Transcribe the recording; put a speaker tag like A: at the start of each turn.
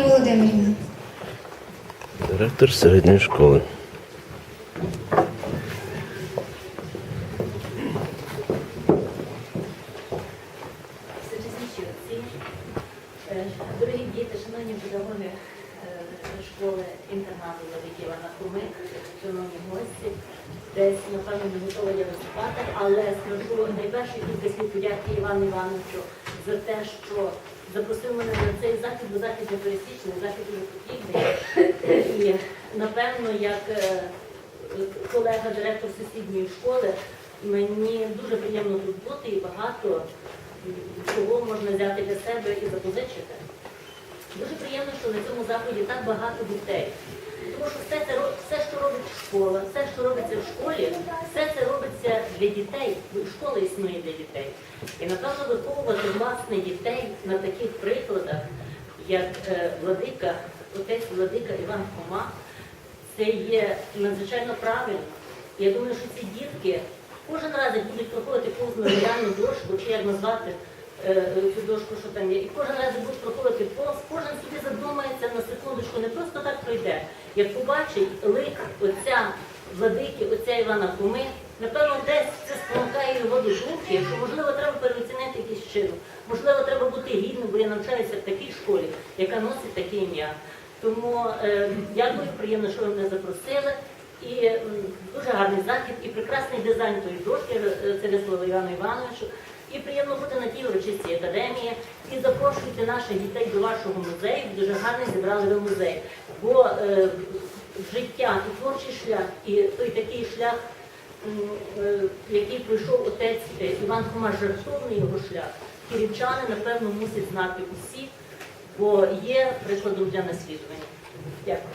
A: Володимирівна.
B: Директор середньої школи.
C: Дорогі діти, шановні педагоги е, школи інтернату Владики Івана Хуми, шановні гості, десь, напевно, не готова я виступати, але скажу найперше тільки слід подяки Івану Івановичу за те, що запросив мене на цей захід, бо захід не пересічний, захід дуже потрібний. І напевно, як е, колега директор сусідньої школи, мені дуже приємно тут бути і багато чого можна взяти для себе і запозичити. Дуже приємно, що на цьому заході так багато дітей. Тому що все, це, все, що робить школа, все, що робиться в школі, все це робиться для дітей, школа існує для дітей. І напевно виховувати власне дітей на таких прикладах, як е, владика, отець владика Іван Хома, це є надзвичайно правильно. Я думаю, що ці дітки кожен раз будуть проходити повз меморіальну дошку, чи як назвати е, цю дошку, що там є, і кожен раз будуть проходити повз, кожен собі задумається на секундочку, не просто так пройде. Як побачить лик отця владики, отця Івана Куми, чином, можливо, треба бути гідним, бо я навчаюся в такій школі, яка носить таке ім'я. Тому е, дякую, приємно, що ви мене запросили. І м, дуже гарний захід, і прекрасний дизайн тої дошки це висловив Івану Івановичу. І приємно бути на тій урочистій академії. І запрошуйте наших дітей до вашого музею. Дуже гарно зібрали ви музей. Бо е, життя і творчий шлях, і той такий шлях, Е, який пройшов отець е, Іван Хома жертовний його шлях, кірівчани, напевно, мусять знати усі, бо є прикладом для наслідування. Дякую.